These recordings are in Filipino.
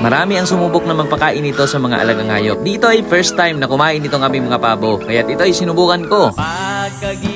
Marami ang sumubok na magpakain nito sa mga alagang hayop. Dito ay first time na kumain itong aming mga pabo. Kaya't ito ay sinubukan ko. Pagkagising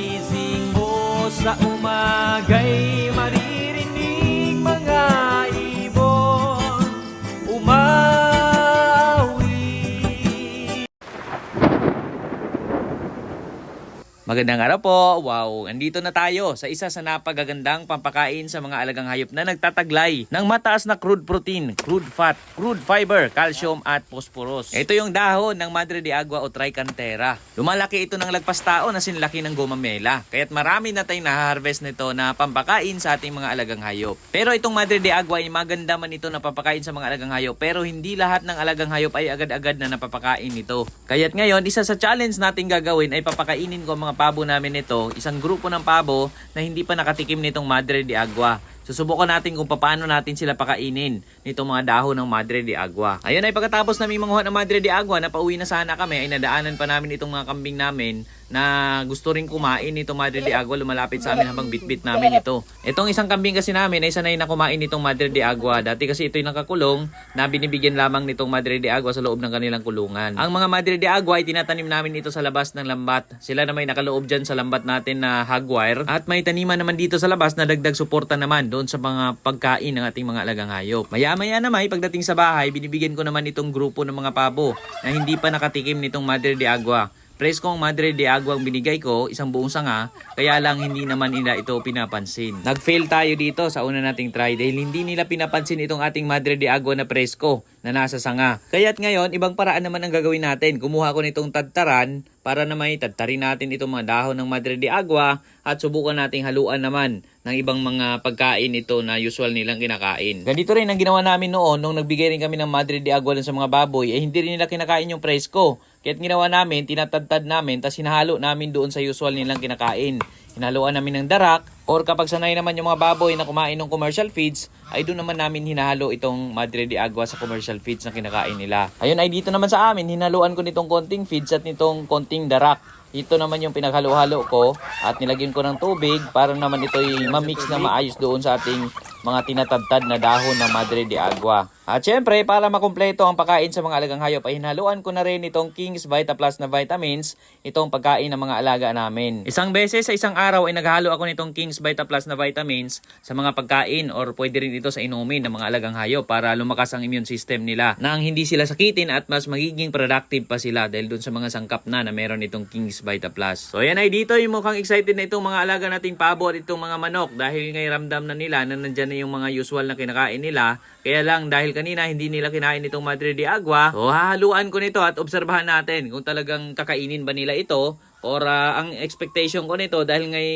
Magandang araw po. Wow, andito na tayo sa isa sa napagagandang pampakain sa mga alagang hayop na nagtataglay ng mataas na crude protein, crude fat, crude fiber, calcium at phosphorus. Ito yung dahon ng Madre de Agua o Tricantera. Lumalaki ito ng lagpas tao na sinlaki ng gomamela. Kaya't marami na tayong naharvest nito na pampakain sa ating mga alagang hayop. Pero itong Madre de Agua ay maganda man ito na pampakain sa mga alagang hayop pero hindi lahat ng alagang hayop ay agad-agad na napapakain nito. Kaya't ngayon, isa sa challenge natin gagawin ay papakainin ko mga pabo namin nito, isang grupo ng pabo na hindi pa nakatikim nitong Madre de Agua. Susubukan natin kung paano natin sila pakainin nitong mga dahon ng Madre de Agua. Ayun ay pagkatapos namin manguha ng Madre de Agua na pauwi na sana kami ay nadaanan pa namin itong mga kambing namin na gusto rin kumain nitong Madre de Agua lumalapit sa amin habang bitbit namin ito. Itong isang kambing kasi namin ay sanay na kumain nitong Madre de Agua. Dati kasi ito'y nakakulong na binibigyan lamang nitong Madre de Agua sa loob ng kanilang kulungan. Ang mga Madre de Agua ay tinatanim namin ito sa labas ng lambat. Sila na may nakaloob dyan sa lambat natin na hagwire at may taniman naman dito sa labas na dagdag suporta naman doon sa mga pagkain ng ating mga alagang hayop. Maya-maya naman pagdating sa bahay, binibigyan ko naman itong grupo ng mga pabo na hindi pa nakatikim nitong Madre de Agua. Preskong Madre de Agua ang binigay ko, isang buong sanga, kaya lang hindi naman nila ito pinapansin. Nag-fail tayo dito sa una nating try dahil hindi nila pinapansin itong ating Madre de Agua na presko na nasa sanga. Kaya't ngayon, ibang paraan naman ang gagawin natin. Kumuha ko nitong tadtaran para na may tadtarin natin itong mga dahon ng Madre de Agua at subukan nating haluan naman ng ibang mga pagkain ito na usual nilang kinakain. Ganito rin ang ginawa namin noon nung nagbigay rin kami ng Madre de Agua sa mga baboy, eh hindi rin nila kinakain yung presko. Kaya't ginawa namin, tinatadtad namin, tapos hinahalo namin doon sa usual nilang kinakain. Hinaluan namin ng darak, or kapag sanay naman yung mga baboy na kumain ng commercial feeds, ay doon naman namin hinahalo itong Madre de Agua sa commercial feeds na kinakain nila. Ayun ay dito naman sa amin, hinaluan ko nitong konting feeds at nitong konting darak. Ito naman yung pinaghalo-halo ko at nilagyan ko ng tubig para naman ito'y mamix na maayos doon sa ating mga tinatadtad na dahon ng Madre de Agua. At syempre, para makumpleto ang pagkain sa mga alagang hayop, ay hinaluan ko na rin itong King's Vita Plus na vitamins, itong pagkain ng mga alaga namin. Isang beses sa isang araw ay naghalo ako nitong King's Vita Plus na vitamins sa mga pagkain or pwede rin ito sa inumin ng mga alagang hayop para lumakas ang immune system nila nang hindi sila sakitin at mas magiging productive pa sila dahil dun sa mga sangkap na na meron itong King's Vita Plus. So yan ay dito yung mukhang excited na itong mga alaga nating pabo at itong mga manok dahil ngay ramdam na nila na nandyan na yung mga usual na kinakain nila. Kaya lang dahil kanina hindi nila kinain itong Madre de Agua, so hahaluan ko nito at obserbahan natin kung talagang kakainin ba nila ito or ah, ang expectation ko nito dahil ngay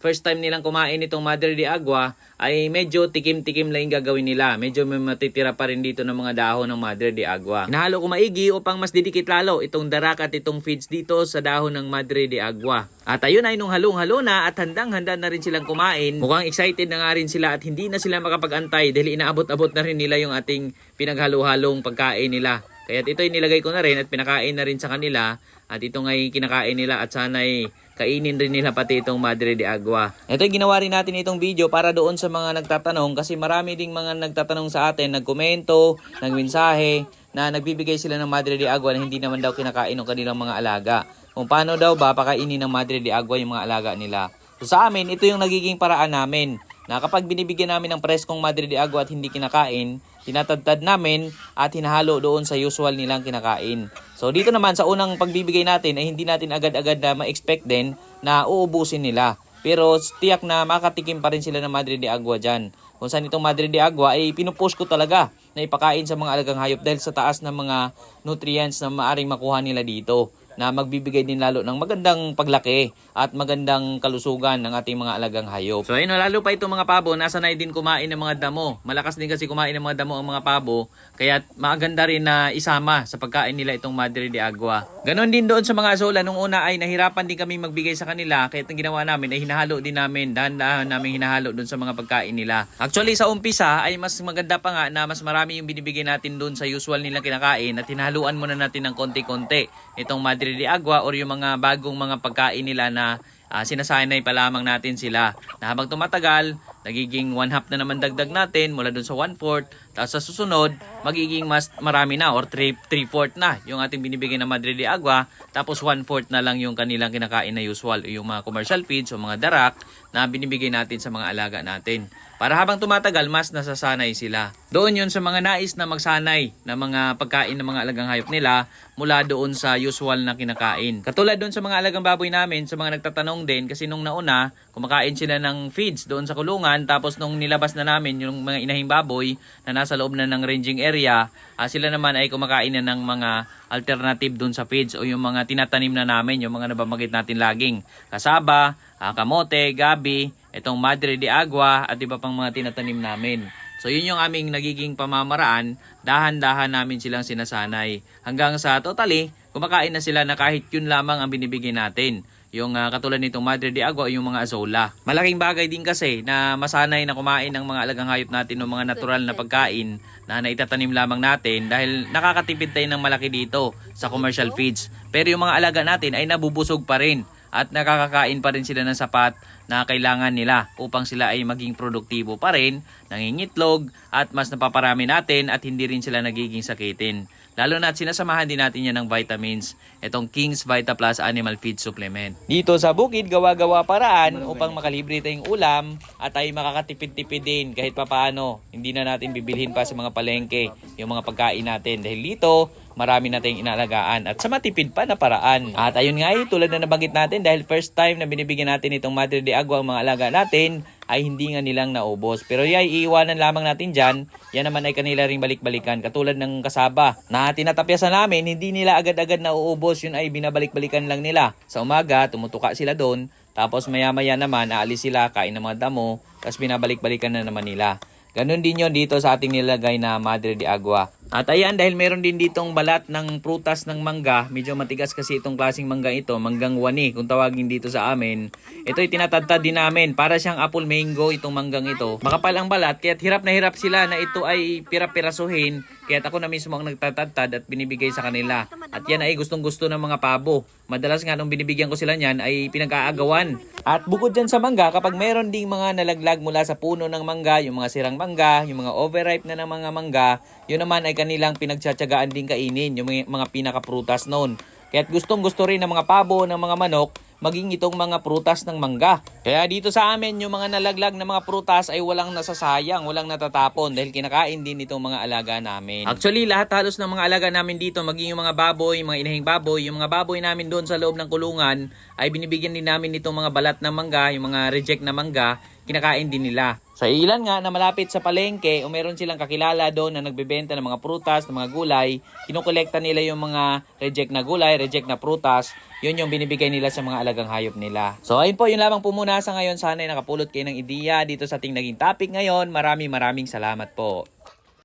first time nilang kumain itong Madre de Agua ay medyo tikim-tikim lang yung gagawin nila. Medyo may matitira pa rin dito ng mga dahon ng Madre de Agua. Hinahalo ko maigi upang mas didikit lalo itong darak at itong feeds dito sa dahon ng Madre de Agua. At ayun ay nung halong-halo na at handang-handa na rin silang kumain. Mukhang excited na nga rin sila at hindi na sila makapag-antay dahil inaabot-abot na rin nila yung ating pinaghalo-halong pagkain nila. Kaya ito nilagay ko na rin at pinakain na rin sa kanila at ito nga'y kinakain nila at sana'y kainin rin nila pati itong Madre de Agua. Ito ginawa rin natin itong video para doon sa mga nagtatanong kasi marami ding mga nagtatanong sa atin, nagkomento, nagmensahe na nagbibigay sila ng Madre de Agua na hindi naman daw kinakain ng kanilang mga alaga. Kung paano daw ba pakainin ng Madre de Agua yung mga alaga nila. So sa amin, ito yung nagiging paraan namin na kapag binibigyan namin ng preskong Madre de Agua at hindi kinakain, tinatadtad namin at hinahalo doon sa usual nilang kinakain. So dito naman sa unang pagbibigay natin ay hindi natin agad-agad na ma-expect din na uubusin nila. Pero tiyak na makatikim pa rin sila ng Madre de Agua dyan. Kung saan itong Madre de Agua ay pinupush ko talaga na ipakain sa mga alagang hayop dahil sa taas ng mga nutrients na maaring makuha nila dito na magbibigay din lalo ng magandang paglaki at magandang kalusugan ng ating mga alagang hayop. So ayun, lalo pa itong mga pabo, nasanay din kumain ng mga damo. Malakas din kasi kumain ng mga damo ang mga pabo, kaya maganda rin na isama sa pagkain nila itong Madre de Agua. Ganon din doon sa mga asola, nung una ay nahirapan din kami magbigay sa kanila, kaya ang ginawa namin ay hinahalo din namin, dahan-dahan namin hinahalo doon sa mga pagkain nila. Actually sa umpisa ay mas maganda pa nga na mas marami yung binibigay natin doon sa usual nilang kinakain at hinahaluan muna natin ng konti-konti itong Madre de Agua or yung mga bagong mga pagkain nila na ah, sinasanay pa lamang natin sila. Na habang tumatagal, nagiging one half na naman dagdag natin mula dun sa one fourth. Tapos sa susunod, magiging mas marami na or three, three fourth na yung ating binibigay na Madre de Agua. Tapos one fourth na lang yung kanilang kinakain na usual, yung mga commercial feeds o mga darak na binibigay natin sa mga alaga natin. Para habang tumatagal, mas nasasanay sila. Doon yun sa mga nais na magsanay na mga pagkain ng mga alagang hayop nila mula doon sa usual na kinakain. Katulad doon sa mga alagang baboy namin, sa mga nagtatanong din, kasi nung nauna, kumakain sila ng feeds doon sa kulungan, tapos nung nilabas na namin yung mga inahing baboy na nasa loob na ng ranging area, ah, sila naman ay kumakain na ng mga alternative doon sa feeds o yung mga tinatanim na namin, yung mga nabamagit natin laging. Kasaba, ah, kamote, gabi, itong madre de agua at iba pang mga tinatanim namin. So yun yung aming nagiging pamamaraan, dahan-dahan namin silang sinasanay. Hanggang sa totally, kumakain na sila na kahit yun lamang ang binibigay natin. Yung ah, katulad nitong Madre de Agua yung mga azola. Malaking bagay din kasi na masanay na kumain ng mga alagang hayop natin ng mga natural na pagkain na naitatanim lamang natin dahil nakakatipid tayo ng malaki dito sa commercial feeds. Pero yung mga alaga natin ay nabubusog pa rin at nakakakain pa rin sila ng sapat na kailangan nila upang sila ay maging produktibo pa rin, nangingitlog at mas napaparami natin at hindi rin sila nagiging sakitin. Lalo na at sinasamahan din natin yan ng vitamins, itong King's Vita Plus Animal Feed Supplement. Dito sa bukid, gawa-gawa paraan upang makalibre tayong ulam at ay makakatipid-tipid din kahit papaano. Hindi na natin bibilhin pa sa mga palengke yung mga pagkain natin dahil dito marami na tayong inalagaan at sa matipid pa na paraan. At ayun nga eh, tulad na nabanggit natin dahil first time na binibigyan natin itong Madre de Agua ang mga alaga natin ay hindi nga nilang naubos. Pero yay, iiwanan lamang natin dyan. Yan naman ay kanila ring balik-balikan. Katulad ng kasaba na tinatapyasan namin, hindi nila agad-agad nauubos. Yun ay binabalik-balikan lang nila. Sa umaga, tumutuka sila doon. Tapos maya-maya naman, aalis sila, kain ng mga damo. Tapos binabalik-balikan na naman nila. Ganon din yon dito sa ating nilagay na Madre de Agua. At ayan, dahil meron din ditong balat ng prutas ng mangga, medyo matigas kasi itong klaseng mangga ito, manggang wani kung tawagin dito sa amin. Ito ay tinatadtad din namin, para siyang apple mango itong manggang ito. Makapal ang balat, kaya hirap na hirap sila na ito ay pira-pirasuhin, kaya ako na mismo ang nagtatadtad at binibigay sa kanila. At yan ay gustong gusto ng mga pabo. Madalas nga nung binibigyan ko sila niyan ay pinag-aagawan. At bukod dyan sa mangga, kapag meron ding mga nalaglag mula sa puno ng mangga, yung mga sirang mangga, yung mga overripe na ng mga mangga, yun naman ay kanilang pinagtsatsagaan din kainin, yung mga, mga pinakaprutas noon. Kaya't gustong gusto rin ng mga pabo, ng mga manok, maging itong mga prutas ng mangga. Kaya dito sa amin, yung mga nalaglag na mga prutas ay walang nasasayang, walang natatapon dahil kinakain din itong mga alaga namin. Actually, lahat halos ng mga alaga namin dito, maging yung mga baboy, mga inahing baboy, yung mga baboy namin doon sa loob ng kulungan, ay binibigyan din namin itong mga balat ng mangga, yung mga reject na mangga, kinakain din nila. Sa ilan nga na malapit sa palengke o meron silang kakilala doon na nagbebenta ng mga prutas, ng mga gulay, kinukolekta nila yung mga reject na gulay, reject na prutas, yun yung binibigay nila sa mga alagang hayop nila. So ayun po, yun lamang po muna sa ngayon. Sana ay nakapulot kayo ng ideya dito sa ating naging topic ngayon. Maraming maraming salamat po.